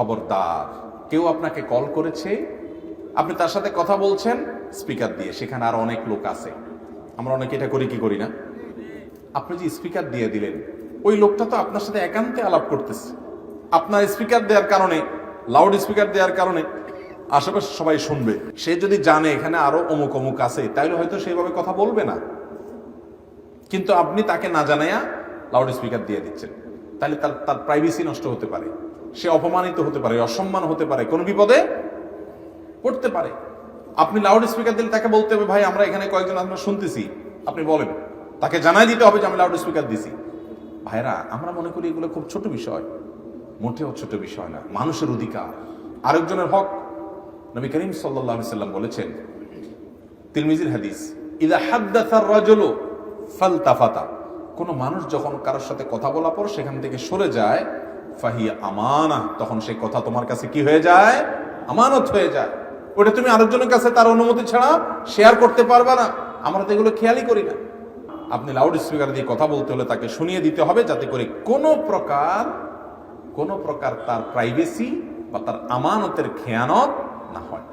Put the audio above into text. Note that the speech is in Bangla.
খবরদার। কেউ আপনাকে কল করেছে, আপনি তার সাথে কথা বলছেন, স্পিকার দিয়ে, সেখানে আর অনেক লোক আছে। আমরা অনেকে এটা করি কি করি না? আপনি যে স্পিকার দিয়ে দিলেন, ওই লোকটা তো আপনার সাথে একান্তে আলাপ করতেছে। আপনার স্পিকার দেওয়ার কারণে লাউড স্পিকার দেওয়ার কারণে আশেপাশে সবাই শুনবে। সে যদি জানে এখানে আরও অমুক অমুক আছে তাহলে হয়তো সেইভাবে কথা বলবে না। কিন্তু আপনি তাকে না জানাইয়া লাউড স্পিকার দিয়ে দিচ্ছেন। তাহলে তার তার প্রাইভেসি নষ্ট হতে পারে। সে অপমানিত হতে পারে, অসম্মান হতে পারে, কোন বিপদে পড়তে পারে। আপনি লাউড স্পিকার দিলে তাকে বলতে হবে, ভাই, আমরা এখানে কয়েকজন আমরা শুনতেছি। আপনি বলেন, তাকে জানাই দিতে হবে যে আমি লাউড স্পিকার দিছি। ভাইরা আমরা মনে করি এগুলো খুব ছোট বিষয়। মোটেও ছোট বিষয় না, মানুষের অধিকার। আরেকজনের হক, নবী করিম আলাইহি সাল্লাম বলেছেন, তিরমিজির হাদিস, ইদা হাদ্দাসার রাজুলু ফালতাফাতা। কোন মানুষ যখন কারোর সাথে কথা বলার পর সেখান থেকে সরে যায় ফাহিয়া আমানা, তখন সেই কথা তোমার কাছে কি হয়ে যায়? আমানত হয়ে যায়। ওটা তুমি আরেকজনের কাছে তার অনুমতি ছাড়া শেয়ার করতে পারবা না। আমরা তো এগুলো খেয়ালই করি না। আপনি লাউড স্পিকার দিয়ে কথা বলতে হলে তাকে শুনিয়ে দিতে হবে যাতে করে কোনো প্রকার কোনো প্রকার তার প্রাইভেসি বা তার আমানতের খেয়ানত না হয়।